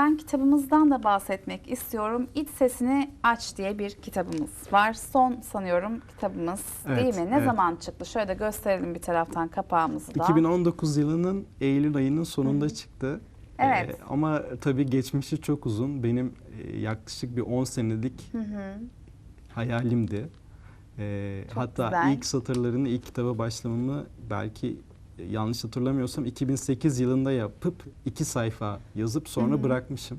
Ben kitabımızdan da bahsetmek istiyorum. İç Sesini Aç diye bir kitabımız var. Son sanıyorum kitabımız Evet, değil mi? Ne evet. zaman çıktı? Şöyle de gösterelim bir taraftan kapağımızı da. 2019 yılının Eylül ayının sonunda çıktı. Evet. Ee, ama tabii geçmişi çok uzun. Benim e, yaklaşık bir 10 senelik Hı hı. hayalimdi. Ee, hatta güzel. ilk satırlarını, ilk kitaba başlamamı belki yanlış hatırlamıyorsam 2008 yılında yapıp iki sayfa yazıp sonra Hı hı. bırakmışım.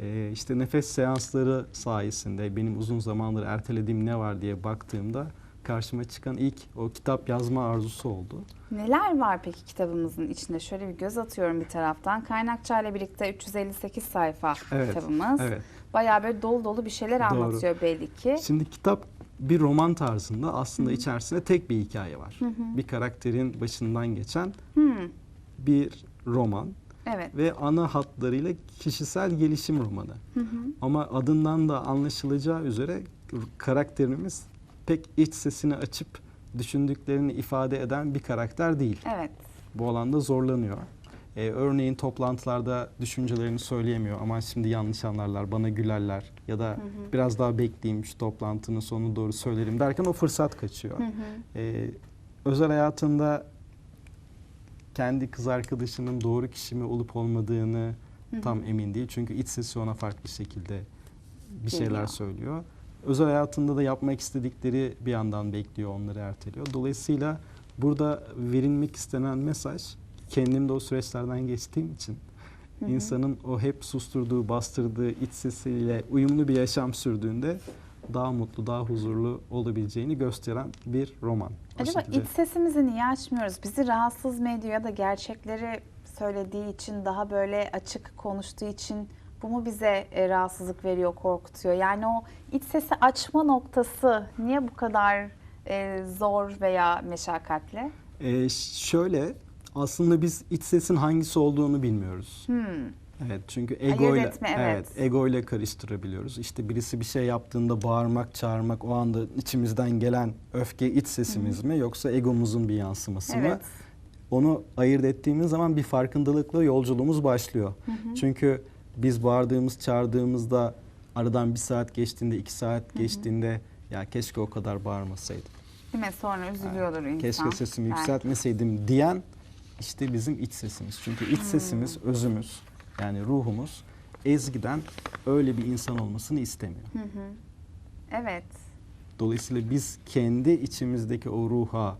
Ee, işte nefes seansları sayesinde benim uzun zamandır ertelediğim ne var diye baktığımda karşıma çıkan ilk o kitap yazma arzusu oldu. Neler var peki kitabımızın içinde? Şöyle bir göz atıyorum bir taraftan. Kaynakçayla birlikte 358 sayfa Evet, kitabımız. Evet. Bayağı böyle dolu dolu bir şeyler Doğru. anlatıyor belli ki. Şimdi kitap bir roman tarzında aslında Hı hı. içerisinde tek bir hikaye var. Hı hı. Bir karakterin başından geçen Hmm, bir roman Evet. ve ana hatlarıyla kişisel gelişim romanı. Hı hı. Ama adından da anlaşılacağı üzere karakterimiz pek iç sesini açıp düşündüklerini ifade eden bir karakter değil. Evet. Bu alanda zorlanıyor. Ee, örneğin toplantılarda düşüncelerini söyleyemiyor. Aman şimdi yanlış anlarlar, bana gülerler ya da Hı hı. biraz daha bekleyeyim şu toplantının sonuna doğru söylerim derken o fırsat kaçıyor. Hı hı. Ee, özel hayatında kendi kız arkadaşının doğru kişi mi olup olmadığını Hı hı. tam emin değil. Çünkü iç sesi ona farklı şekilde bir şeyler Geliyor. söylüyor. Özel hayatında da yapmak istedikleri bir yandan bekliyor, onları erteliyor. Dolayısıyla burada verilmek istenen mesaj kendim de o süreçlerden geçtiğim için Hı hı. insanın o hep susturduğu, bastırdığı iç sesiyle uyumlu bir yaşam sürdüğünde daha mutlu, daha huzurlu olabileceğini gösteren bir roman. Acaba şekilde. iç sesimizi niye açmıyoruz? Bizi rahatsız mı ediyor ya da gerçekleri söylediği için daha böyle açık konuştuğu için bu mu bize e, rahatsızlık veriyor, korkutuyor? Yani o iç sesi açma noktası niye bu kadar e, zor veya meşakkatli? Ee, şöyle aslında biz iç sesin hangisi olduğunu bilmiyoruz. Hmm. Evet çünkü ego ile etme, evet. ego ile karıştırabiliyoruz. İşte birisi bir şey yaptığında bağırmak, çağırmak o anda içimizden gelen öfke iç sesimiz mi yoksa egomuzun bir yansıması mı? Evet. Onu ayırt ettiğimiz zaman bir farkındalıkla yolculuğumuz başlıyor. Çünkü biz bağırdığımız, çağırdığımızda aradan bir saat geçtiğinde, iki saat geçtiğinde ya keşke o kadar bağırmasaydım. Değil mi? Sonra üzülüyordur insan. Keşke sesimi belki. yükseltmeseydim diyen işte bizim iç sesimiz. Çünkü Hmm. iç sesimiz, özümüz yani ruhumuz ezgiden öyle bir insan olmasını istemiyor. Hı hı. Evet. Dolayısıyla biz kendi içimizdeki o ruha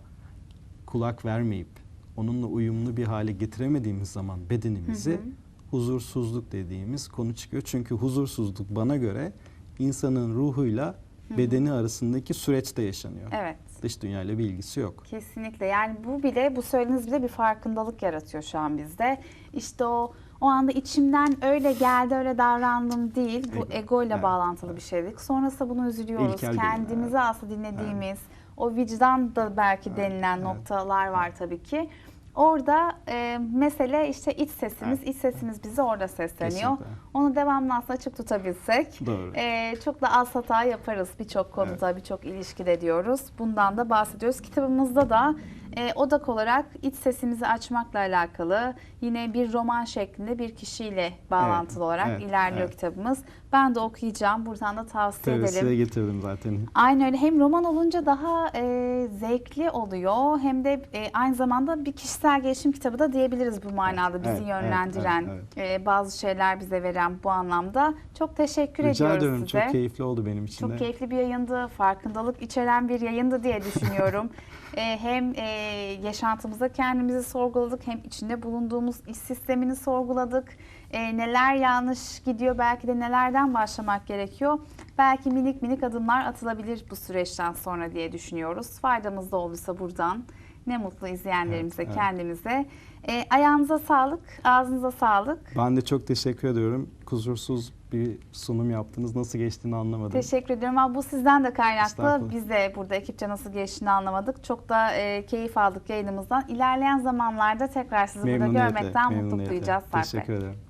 kulak vermeyip onunla uyumlu bir hale getiremediğimiz zaman bedenimizi Hı hı. huzursuzluk dediğimiz konu çıkıyor. Çünkü huzursuzluk bana göre insanın ruhuyla bedeni arasındaki süreçte yaşanıyor. Evet. Dış dünyayla bir ilgisi yok. Kesinlikle yani bu bile bu söylediğiniz bile bir farkındalık yaratıyor şu an bizde. İşte o o anda içimden öyle geldi öyle davrandım değil. Bu Ego. ego ile Evet, bağlantılı bir şeydik. Sonrasında bunu üzülüyoruz. İlkel Kendimizi evet. aslında dinlediğimiz o vicdan da belki denilen evet. noktalar var tabii ki. Orada e, mesele işte iç sesimiz, Evet. iç sesimiz bize orada sesleniyor. Kesinlikle. Onu devamlı aslında açık tutabilsek Doğru. e, çok da az hata yaparız birçok konuda, birçok ilişkide diyoruz. Bundan da bahsediyoruz. Kitabımızda da e, odak olarak iç sesimizi açmakla alakalı yine bir roman şeklinde bir kişiyle bağlantılı Evet, olarak evet, ilerliyor evet. kitabımız. Ben de okuyacağım. Buradan da tavsiye Tabii edelim. size getirdim zaten. Aynen öyle. Hem roman olunca daha e, zevkli oluyor hem de e, aynı zamanda bir kişisel gelişim kitabı da diyebiliriz bu manada Evet, bizi evet, yönlendiren evet, e, bazı şeyler bize veren bu anlamda. Çok teşekkür Rica ediyoruz ediyorum. size. Çok keyifli oldu benim için Çok de. keyifli bir yayındı, farkındalık içeren bir yayındı diye düşünüyorum. E, hem e, yaşantımızda kendimizi sorguladık, hem içinde bulunduğumuz iş sistemini sorguladık. E, neler yanlış gidiyor, belki de nelerden başlamak gerekiyor. Belki minik minik adımlar atılabilir bu süreçten sonra diye düşünüyoruz. Faydamız da olduysa buradan ne mutlu izleyenlerimize, Evet, evet. kendimize. E, ayağınıza sağlık, ağzınıza sağlık. Ben de çok teşekkür ediyorum. Kusursuz bir sunum yaptınız. Nasıl geçtiğini anlamadım. Teşekkür ediyorum. Ama bu sizden de kaynaklı. Biz de burada ekipçe nasıl geçtiğini anlamadık. Çok da e, keyif aldık yayınımızdan. İlerleyen zamanlarda tekrar sizi burada görmekten mutluluk duyacağız. Teşekkür ederim.